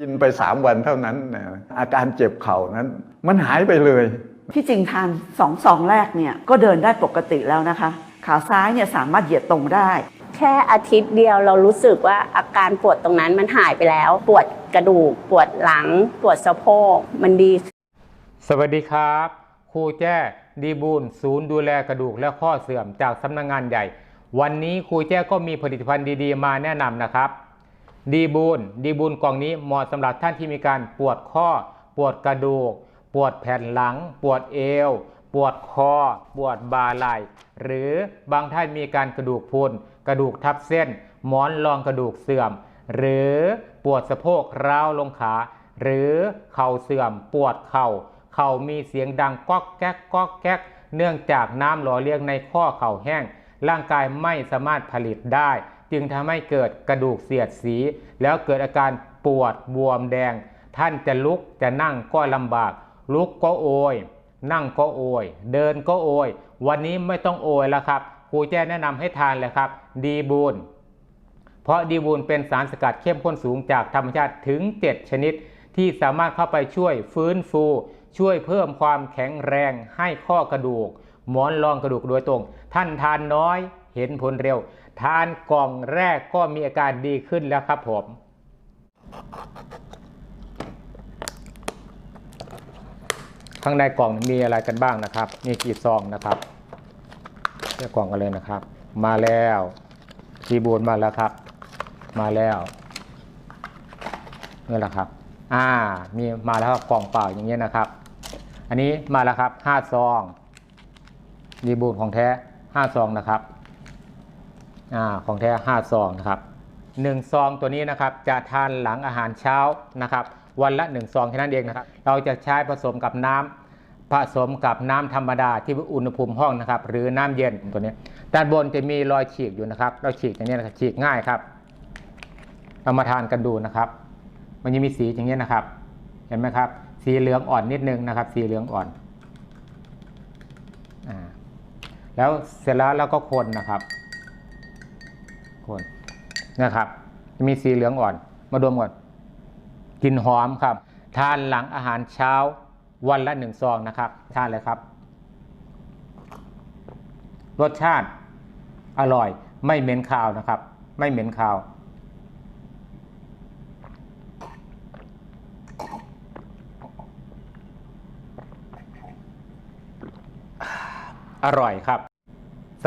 กินไปสามวันเท่านั้นนะอาการเจ็บเข่านั้น มันหายไปเลย ที่จริงทานสองซองแรกเนี่ยก็เดินได้ปกติแล้วนะคะขาซ้ายเนี่ยสามารถเหยียดตรงได้ แค่อาทิตย์เดียวเรารู้สึกว่าอาการปวดตรงนั้นมันหายไปแล้ว ปวดกระดูก ปวดหลัง ปวดสะโพกมันดี สวัสดีครับ ครูแจ้ดีบูลศูนย์ดูแลกระดูกและข้อเสื่อมจากสำนักงงานใหญ่ วันนี้ครูแจ้ก็มีผลิตภัณฑ์ดีๆ มาแนะนำนะครับ ดีบูลดีบูลกล่องนี้เหมาะสำหรับท่านที่มีการปวดข้อ ปวดกระดูก ปวดแผ่นหลัง ปวดเอว ปวดคอ ปวดบ่าไหล่ หรือบางท่านมีการกระดูกพุนกระดูกทับเส้น หมอนรองกระดูกเสื่อม หรือปวดสะโพกร้าวลงขา หรือเข่าเสื่อม ปวดเข่า เข่ามีเสียงดังก๊อกแก๊กก๊อกแก๊ก เนื่องจากน้ำหล่อเลี้ยงในข้อเข่าแห้ง ร่างกายไม่สามารถผลิตได้ จึงทำให้เกิดกระดูกเสียดสี แล้วเกิดอาการปวดบวมแดง ท่านจะลุกจะนั่งก็ลำบาก ลุกก็โอย นั่งก็โอย เดินก็โอย วันนี้ไม่ต้องโอยแล้วครับครูแจ้แนะนำให้ทานเลยครับ ดีบูนเพราะดีบูลเป็นสารสกัดเข้มข้นสูงจากธรรมชาติถึง 7 ชนิด ที่สามารถเข้าไปช่วยฟื้นฟู ช่วยเพิ่มความแข็งแรงให้ข้อกระดูก หมอนรองกระดูกโดยตรง ท่านทานน้อย เห็นผลเร็ว ทานกล่องแรกก็มีอาการดีขึ้นแล้วครับผม ข้างในกล่องมีอะไรกันบ้างนะครับ มีกี่ซองนะครับเรียกกล่องกันเลยนะครับ มาแล้วดีบูนมาแล้วครับ มาแล้วนี่แหละครับอ่ามีมาแล้วครับกล่องเปล่าอย่างเงี้ยนะครับ อันนี้มาแล้วครับห้าซองดีบูนของแท้ห้าซองนะครับ อของแท้ห้าซองนะครับหนึ่งซองตัวนี้นะครับจะทานหลังอาหารเช้านะครับ วันละหนึ่งซองแค่นั้นเองนะครับ เราจะใช้ผสมกับน้ำผสมกับน้ำธรรมดาที่อุณหภูมิห้องนะครับ หรือน้ำเย็นตัวนี้ด้านบนจะมีรอยฉีกอยู่นะครับ เราฉีกอย่างนี้นะครับฉีกง่ายครับเรามาทานกันดูนะครับ มันจะมีสีอย่างนี้นะครับ เห็นไหมครับ สีเหลืองอ่อนนิดนึงนะครับ สีเหลืองอ่อนอาแล้วเสร็จแล้วเราก็คนนะครับ คนนะครับจะมีสีเหลืองอ่อน มาดมก่อนกลิ่นหอมครับ ทานหลังอาหารเช้าวันละหนึ่งซองนะครับ ทานเลยครับ รสชาติอร่อย ไม่เหม็นคาวนะครับ ไม่เหม็นคาวอร่อยครับ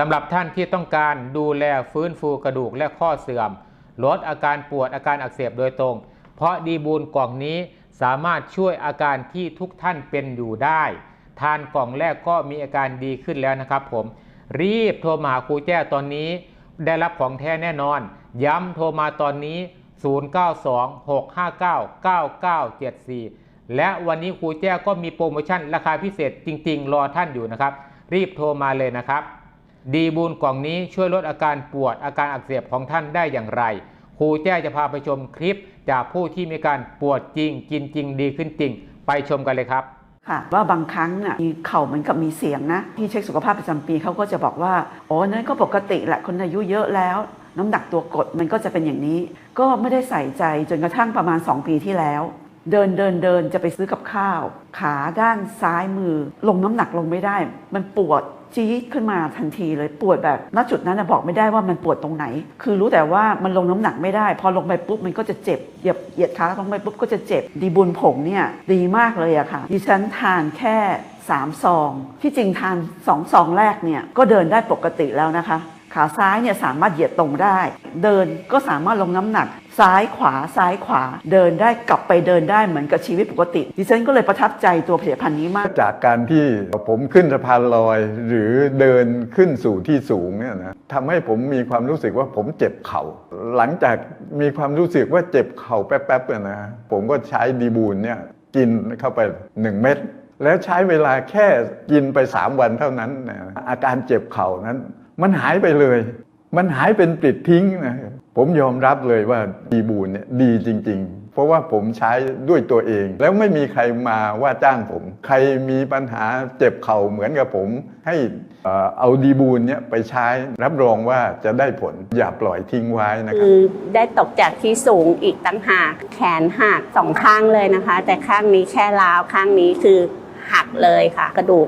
สำหรับท่านที่ต้องการดูแลฟื้นฟูกระดูกและข้อเสื่อม ลดอาการปวดอาการอักเสบโดยตรง เพราะดีบูลกล่องนี้สามารถช่วยอาการที่ทุกท่านเป็นอยู่ได้ ทานกล่องแรกก็มีอาการดีขึ้นแล้วนะครับผม รีบโทรมาครูแจ้ตอนนี้ได้รับของแท้แน่นอน ย้ำโทรมาตอนนี้ 0926599974 และวันนี้ครูแจ้ก็มีโปรโมชั่นราคาพิเศษจริง ๆ รอท่านอยู่นะครับ รีบโทรมาเลยนะครับ ดีบูลกล่องนี้ช่วยลดอาการปวดอาการอักเสบของท่านได้อย่างไร ครูแจ้จะพาไปชมคลิป จากผู้ที่มีการปวดจริง กินจริงดีขึ้นจริง ไปชมกันเลยครับค่ะว่าบางครั้งน่ะมีเข่าเหมือนกับมีเสียงนะ ที่เช็คสุขภาพประจำปีเขาก็จะบอกว่าโอ้นั่นก็ปกติแหละคนอายุเยอะแล้ว น้ำหนักตัวกดมันก็จะเป็นอย่างนี้ ก็ไม่ได้ใส่ใจจนกระทั่งประมาณ 2 ปีที่แล้ว เดินเดินเดินจะไปซื้อกับข้าว ขาด้านซ้ายมือ ลงน้ำหนักลงไม่ได้ มันปวด จี๊ดขึ้นมาทันทีเลยปวดแบบณจุดนั้นนะบอกไม่ได้ว่ามันปวดตรงไหน คือรู้แต่ว่ามันลงน้ำหนักไม่ได้ พอลงไปปุ๊บมันก็จะเจ็บเหยียบเหยียดขาลงไปปุ๊บก็จะเจ็บ ดีบุญผงเนี่ยดีมากเลยอะค่ะ ดิฉันทานแค่3ซอง ที่จริงทาน2ซองแรกเนี่ยก็เดินได้ปกติแล้วนะคะ ขาซ้ายเนี่ยสามารถเหยียดตรงได้ เดินก็สามารถลงน้ำหนัก ซ้ายขวาซ้ายขวาเดินได้กลับไปเดินได้เหมือนกับชีวิตปกติ ดิฉันก็เลยประทับใจตัวผลิตภัณฑ์นี้มาก จากการที่ผมขึ้นสะพานลอย หรือเดินขึ้นสู่ที่สูงเนี่ยนะทำให้ผมมีความรู้สึกว่าผมเจ็บเข่า หลังจากมีความรู้สึกว่าเจ็บเข่าแป๊บๆเนี่ยนะผมก็ใช้ดีบูนเนี่ยกินเข้าไป 1 เม็ดแล้วใช้เวลาแค่กินไป 3 วันเท่านั้นนะอาการเจ็บเข่านั้น มันหายไปเลย มันหายเป็นปลิดทิ้งนะ ผมยอมรับเลยว่าดีบูนเนี่ยดีจริงๆผราะว่าผมใช้ด้วยตัวเอง แล้วไม่มีใครมาว่าจ้างผม ใครมีปัญหาเจ็บเข่าเหมือนกับผม ให้เอ่อเอาดีบูลเนี่ยไปใช้รับรองว่าจะได้ผลอย่าปล่อยทิ้งไว้นะครัคืบอได้ตกจากที่สูงอีกตั้งหากแขนหักสองข้างเลยนะคะ แต่ข้างนี้แค่ร้าวข้างนี้คือหักเลยค่ะ กระดูก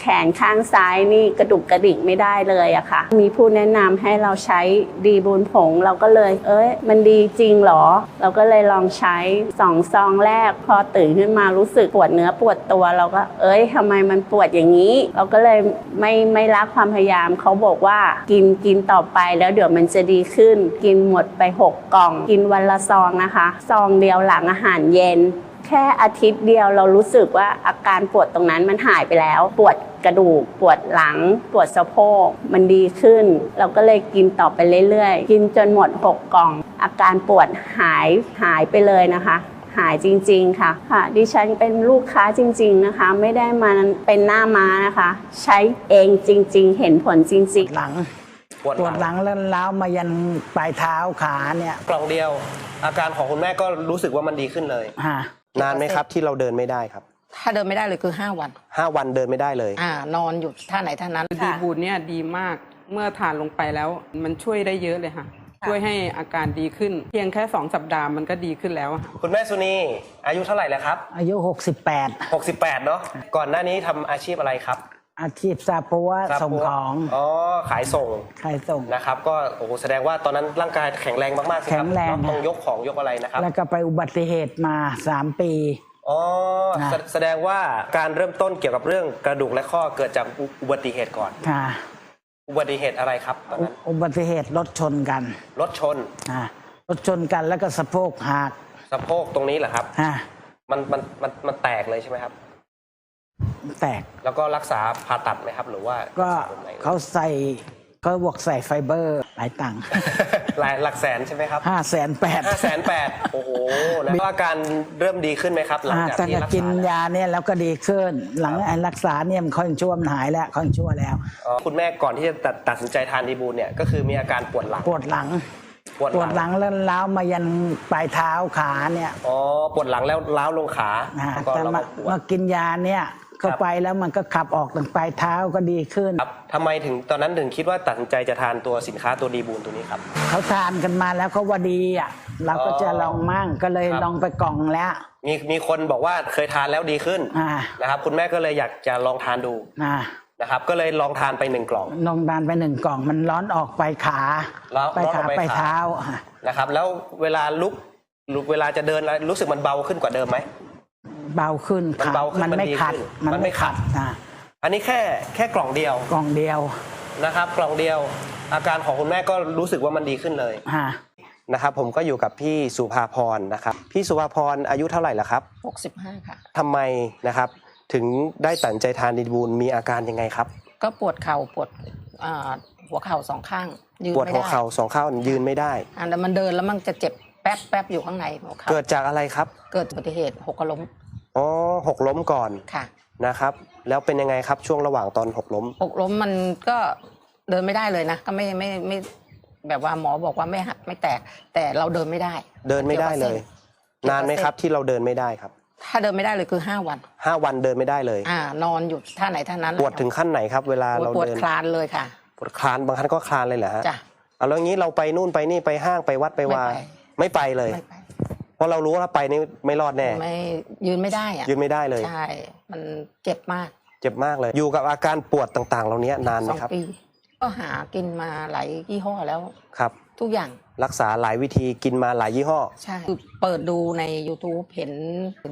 แขนข้างซ้ายนี่กระดุกกระดิกไม่ได้เลยอะค่ะ มีผู้แนะนำให้เราใช้ดีบูนผงเราก็เลย เอ้ย มันดีจริงเหรอ เราก็เลยลองใช้สองซองแรก พอตื่นขึ้นมารู้สึกปวดเนื้อปวดตัว เราก็ เอ้ยทำไมมันปวดอย่างนี้ เราก็เลยไม่ไม่รักความพยายามเขาบอกว่ากินกินต่อไปแล้วเดี๋ยวมันจะดีขึ้น กินหมดไปหกกล่อง กินวันละซองนะคะ ซองเดียวหลังอาหารเย็น แค่อาทิตย์เดียวเรารู้สึกว่าอาการปวดตรงนั้นมันหายไปแล้ว ปวดกระดูก ปวดหลัง ปวดสะโพกมันดีขึ้น เราก็เลยกินต่อไปเรื่อยๆ กินจนหมด 6 กล่อง อาการปวดหายหายไปเลยนะคะหายจริงๆค่ะค่ะ ดิฉันเป็นลูกค้าจริง ๆนะคะ ไม่ได้มาเป็นหน้าม้านะคะ ใช้เองจริง ๆ เห็นผลจริงๆ หลังปวดปวดหหลัลังงแล้วล้าวมายันปลายเท้าขาเนี่ยกล่องเดียว อาการของคุณแม่ก็รู้สึกว่ามันดีขึ้นเลย ฮะ นานไหมครับที่เราเดินไม่ได้ครับ ถ้าเดินไม่ได้เลยคือ 5 วันห้าวันเดินไม่ได้เลยอ่านอนอยู่ท่าไหนท่านั้นดีบูดเนี่ยดีมากเมื่อทานลงไปแล้วมันช่วยได้เยอะเลยค่ะ ช่วยให้อาการดีขึ้น เพียงแค่ 2 สัปดาห์มันก็ดีขึ้นแล้วอะค่ะคุณแม่สุนีอายุเท่าไหร่แล้วครับ อายุ 68 68 เนาะก่อนหน้านี้ทำอาชีพอะไรครับ อาชีพซาปัวทราบส่งของอ๋อขายส่งใครส่ง นะครับก็โอ้โหแสดงว่าตอนนั้นร่างกายแข็งแรงมากๆสิคแข็รับงแรงเนอะต้องยกของยกอะไรนะครับแล้วก็ไปอุบัติเหตุมา3ปี อ๋อนะ แสแสดงว่าการเริ่มต้นเกี่ยวกับเรื่องกระดูกและข้อเกิดจากอุอุบัติเหตุก่อน ค่ะอุบัติเหตุอะไรครับตอนอุนั้นอุบัติเหตุรถชนกันรถชนฮะรถชนกันแล้วก็สะโพกหักสะโพกตรงนี้เหรอครับ ฮะมันมันมันมันแตกเลยใช่ไหมครับ แตก แล้วก็รักษาผ่าตัดไหมครับ หรือว่าก็รัษแบบไหนเขาใส่เขาบอกใส่ไฟเบอร์หลายตังค์ หลายหลักแสนใช่ไหมครับห้าแสนแปดห้าแสนแปดโอ้โหแล้วอาการเริ่มดีขึ้นไหมครับ หลังจากตั้งที่แต่รักกิษานแล้วยาเนี่ยแล้วก็ดีขึ้น หลังไอ้รักษาเนี่ยมันค่อยชั่วมันหายแล้วค่อยชั่วแล้ว อ๋อคุณแม่ก่อนที่จะตัดตัดสินใจทานดีบูลเนี่ยก็คือมีอาการปวดหลังปวดหลัง ปวดปวดหลังแล้วล้าวมายันปลายเท้าขาเนี่ยอ๋อปวดหลังแล้วล้าวลงขานะแล้วก็แต่เรามาก็ปวมาดกินยาเนี่ย เข้าไปแล้วมันก็ขับออกตั้งปลายเท้าก็ดีขึ้น ครับทำไมถึงตอนนั้นถึงคิดว่าตัดสินใจจะทานตัวสินค้าตัวดีบูลตัวนี้ครับ เขาทานกันมาแล้วเขาว่าดีอะเราก็จะลองมั่งก็เลยครับ ลองไปกล่องแล้ว มีมีคนบอกว่าเคยทานแล้วดีขึ้นอ่า นะครับ คุณแม่ก็เลยอยากจะลองทานดูนะนะครับ ก็เลยลองทานไปหนึ่งกล่องลองทานไปหนึ่งกล่องมันร้อนออกไปขาร้อนไปร้อนอขาอกไปไปขา เท้าอะนะครับ แล้วเวลาลุกลุกเวลาจะเดินแล้วรู้สึกมันเบาขึ้นกว่าเดิมไหม เบาขึ้นมันขาเบาขึ้นมันมันไม่ดีขัดขึ้นมันมันไม่ไม่ขัขัดดนะอันนี้แค่แค่กล่องเดียวกล่องเดียวนะครับ กล่องเดียว อาการของคุณแม่ก็รู้สึกว่ามันดีขึ้นเลยฮะนะครับ ผมก็อยู่กับพี่สุภาพรนะครับ พี่สุภาพรอายุเท่าไหร่แล้วครับ65 ค่ะ ทำไมนะครับ ถึงได้ตัดสินใจทานดีบูลมีอาการยังไงครับ ก็ปวดเข่าปวดอ่าหัวเข่าสองข้างยืนปวดไม่หัวได้เข่าสองข้างยืนไม่ได้ อ่าแต่มันเดินแล้วมันจะเจ็บแป๊บแป๊บอยู่ข้างในหัวเข่าเกิดจากอะไรครับ เกิดอุบัติเหตุหกล้ม อ๋อหกล้มก่อนค่ะนะครับ แล้วเป็นยังไงครับช่วงระหว่างตอนหกล้ม หกล้มมันก็เดินไม่ได้เลยนะ ก็ไม่ไม่ไม่แบบว่าหมอบอกว่าไม่หักไม่แตก แต่เราเดินไม่ได้ เดินไม่ได้เลย นานไหมครับที่เราเดินไม่ได้ครับ ถ้าเดินไม่ได้เลยคือ5วันห้าวันเดินไม่ได้เลย อ่านอนอยู่ท่าไหนท่านั้นปวดถึงขั้นไหนครับ เวลาปวดเราปวดเดินคลานเลยค่ะปวดคลานบางครั้งก็คลานเลยเหรอฮะจ้ะเอาแล้วงี้เราไปนู่นไปนี่ไปห้างไปวัดไปวาไม่ไปไม่ไปเลย ไม่ไป เพราะเรารู้ว่าถ้าไปนี่ไม่รอดแน่ ไม่ยืนไม่ได้อะยืนไม่ได้เลย ใช่ มันเจ็บมาก เจ็บมากเลย อยู่กับอาการปวดต่างๆ เหล่านี้นานไหสมองครับ ปี ก็หากินมาหลายยี่ห้อแล้ว ครับ ทุกอย่าง รักษาหลายวิธีกินมาหลายยี่ห้อ ใช่คือเปิดดูใน YouTube เห็น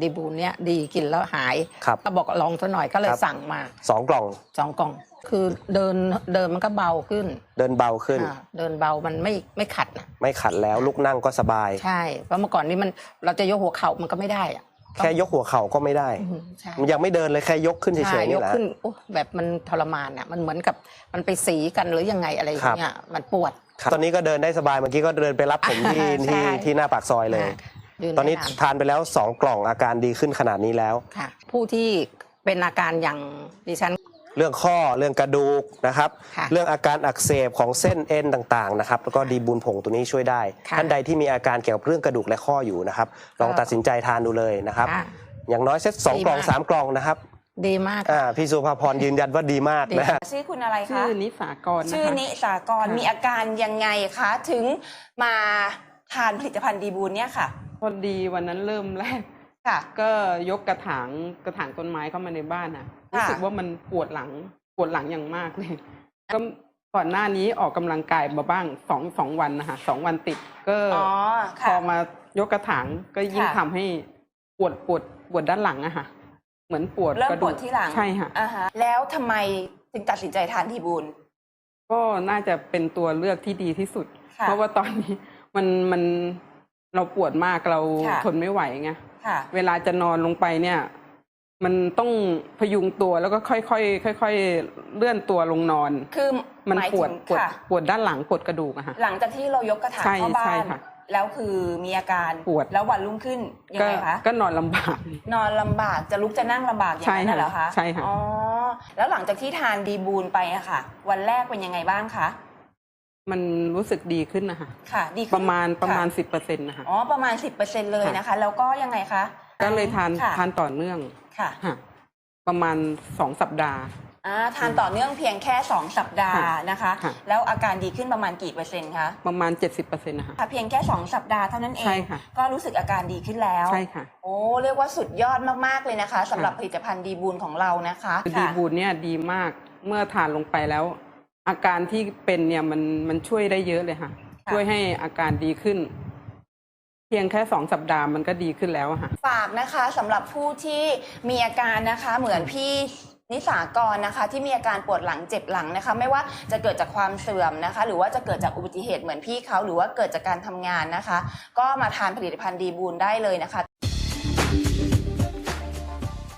ดีบูนเนี้ยดีกินแล้วหายครับ ก็บอกลองซะหน่อยก็เลยครับ สั่งมาสองกล่อง สองกล่อง คือเดินเดินมันก็เบาขึ้นเดินเบาขึ้น อ่าเดินเบามันไม่ไม่ขัดนะไม่ขัดแล้วลุกนั่งก็สบาย ใช่เพราะเมื่อก่อนนี้มันเราจะยกหัวเข่ามันก็ไม่ได้อะแค่ยกหัวเข่าก็ไม่ได้ อืมใช่มันยังไม่เดินเลยแค่ยกขึ้นเฉใช่ยๆยนี่กแหละ ขึ้นโอ้แบบมันทรมานอะ มันเหมือนกับมันไปสีกันหรือยังไงอะไรอย่างเงี้ยมันปวด ครับตอนนี้ก็เดินได้สบายเมื่อกี้ก็เดินไปรับผมที่ใช่ ที่ที่หน้าปากซอยเลย ค่ะยืตอนนี้ได้าทานไปแล้ว 2 กล่องอาการดีขึ้นขนาดนี้แล้ว ค่ะ ผู้ที่เป็นอาการอย่างดิฉัน เรื่องข้อเรื่องกระดูกนะครับ ค่ะเรื่องอาการอักเสบของเส้นเอ็นต่างๆนะครับแล้วก็ดีบุญผงตัวนี้ช่วยได้ ค่ะท่านใดที่มีอาการเกี่ยวกับเรื่องกระดูกและข้ออยู่นะครับ ลองตัดสินใจทานดูเลยนะครับ ค่ะอย่างน้อยเซตสองดีกล่องมาก สามกล่องนะครับดีมาก อ่าพี่สุภาพรยืนยันว่าดีมากดีนะชื่อคุณอะไรชื่คะอนิสากรนะคะ ชื่อนิสากรค่ะ มีอาการยังไงคะถึงมาทานผลิตภัณฑ์ดีบูลเนี่ยค่ะพอดีวันนั้นเริ่มแรก ค่ะ ก็ยกกระถางกระถางต้นไม้เข้ามาในบ้านน่ะ รู้สึกว่ามันปวดหลังปวดหลังอย่างมากเลย ก็ก่อนหน้านี้ออกกำลังกายมาบ้างสองสองวันนะคะสองวันติดก็อ๋อพค่ะอมายกกระถางก็ยิ่งค่ะทำให้ปวดปวดปวดด้านหลังอะค่ะ เหมือนปวดเริ่มกะปวดที่หลังใช่ค่ะอ่าฮะแล้วทำไมถึงตัดสินใจทานดีบูลก็น่าจะเป็นตัวเลือกที่ดีที่สุดค่ะเพราะว่าตอนนี้มันมันเราปวดมากเราค่ะทนไม่ไหวไงค่ะเวลาจะนอนลงไปเนี่ย มันต้องพยุงตัวแล้วก็ค่อยๆค่อยๆเลื่อนตัวลงนอน คือมันหายปวดถึงปวดค่ะ ปวดด้านหลังปวดกระดูกอะค่ะ หลังจากที่เรายกกระถางใช่เข้าบ้าใช่น ค่ะแล้วคือมีอาการปวด แล้ววันรุ่งขึ้นยังก็ไงคะ ก็นอนลำบาก นอนลำบากจะลุกจะนั่งลำบากอย่างนั้นน่ะเหรอคะใช่ค่ะ อ๋อแล้วหลังจากที่ทานดีบูลไปอะค่ะ วันแรกเป็นยังไงบ้างคะมันรู้สึกดีขึ้นนะคะค่ะ ดีขึ้นประมาณประมาณค่สิบเปอร์เซ็นต์นะคะ อ๋อประมาณสิบเปอร์เซ็นเลยนะคะ แล้วก็ยังไงคะ ก็เลยทานค่ะ ทานต่อเนื่องค่ะค่ะ ประมาณสองสัปดาห์ อ่าทานต่อเนื่องเพียงแค่ 2 สัปดาห์ค่ะนะคะ ค่ะ แล้วอาการดีขึ้นประมาณกี่เปอร์เซ็นต์คะประมาณเจ็ดสิบเปอร์เซ็นต์นะคะ ค่ะเพียงแค่ 2 สัปดาห์เท่านั้นเอใช่ง ค่ะ ก็รู้สึกอาการดีขึ้นแล้ว ใช่ค่ะ โอ้เรียกว่าสุดยอดมาก ๆ เลยนะคะสำหรับค่ะผลิตภัณฑ์ดีบูลของเรานะคะคือดีค่ะ บูลเนี่ยดีมากเมื่อทานลงไปแล้ว อาการที่เป็นเนี่ยมันมันช่วยได้เยอะเลยค่ะค่ะช่วยให้อาการดีขึ้นเพียงแค่สองสัปดาห์มันก็ดีขึ้นแล้วค่ะ ฝากนะคะสำหรับผู้ที่มีอาการนะคะเหมือนพี่นิสากรนะคะที่มีอาการปวดหลังเจ็บหลังนะคะ ไม่ว่าจะเกิดจากความเสื่อมนะคะ หรือว่าจะเกิดจากอุบัติเหตุเหมือนพี่เขาหรือว่าเกิดจากการทำงานนะคะ ก็มาทานผลิตภัณฑ์ดีบูนได้เลยนะคะ